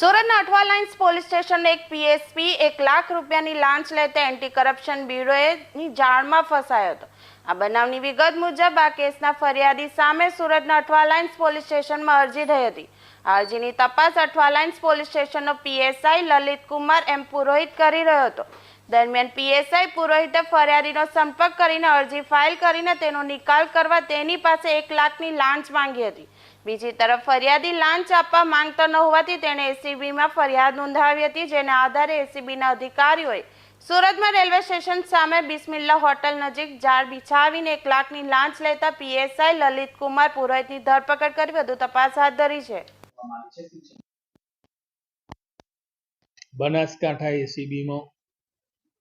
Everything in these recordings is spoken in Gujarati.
સુરતના અઠવા લાઇન્સ પોલીસ સ્ટેશન એક પીએસપી એક લાખ રૂપિયાની લાંચ લેતા એન્ટી કરપ્શન બ્યુરોએ જાળમાં ફસાયો હતો. આ બનાવની વિગત મુજબ આ કેસના ફરિયાદી સામે સુરતના અઠવા લાઇન્સ પોલીસ સ્ટેશનમાં અરજી થઈ હતી. અરજીની તપાસ અઠવા લાઇન્સ પોલીસ સ્ટેશનનો પીએસઆઈ લલિત કુમાર એમ પુરોહિત કરી રહ્યો હતો. દરમિયાન પીએસઆઈ પુરોહિતે ફરિયાદીનો સંપર્ક કરીને અરજી ફાઇલ કરીને તેનો નિકાલ કરવા તેની પાસે એક લાખની લાંચ માંગી હતી. બીજી તરફ ફરિયાદી લાંચ આપવા માંગતો ન હોવાથી તેણે એસીબીમાં ફરિયાદ નોંધાવી હતી, જેના આધારે એસીબીના અધિકારીઓએ સુરતમાં રેલવે સ્ટેશન સામે બિસ્મિલ્લા હોટલ નજીક ઝાડ બિછાવીને એક લાખની લાંચ લેતા પીએસઆઈ લલિત કુમાર પુરોહિતની ધરપકડ કરી વધુ તપાસ હાથ ધરી છે. બનાસકાંઠા એસીબીમાં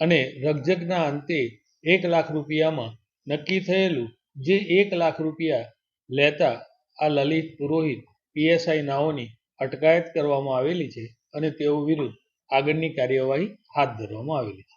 અને રકઝકના અંતે એક લાખ રૂપિયામાં નક્કી થયેલું જે એક લાખ રૂપિયા લેતા આ લલિત પુરોહિત પીએસઆઈ નાઓની અટકાયત કરવામાં આવેલી છે અને તેઓ વિરુદ્ધ આગળની કાર્યવાહી હાથ ધરવામાં આવેલી છે.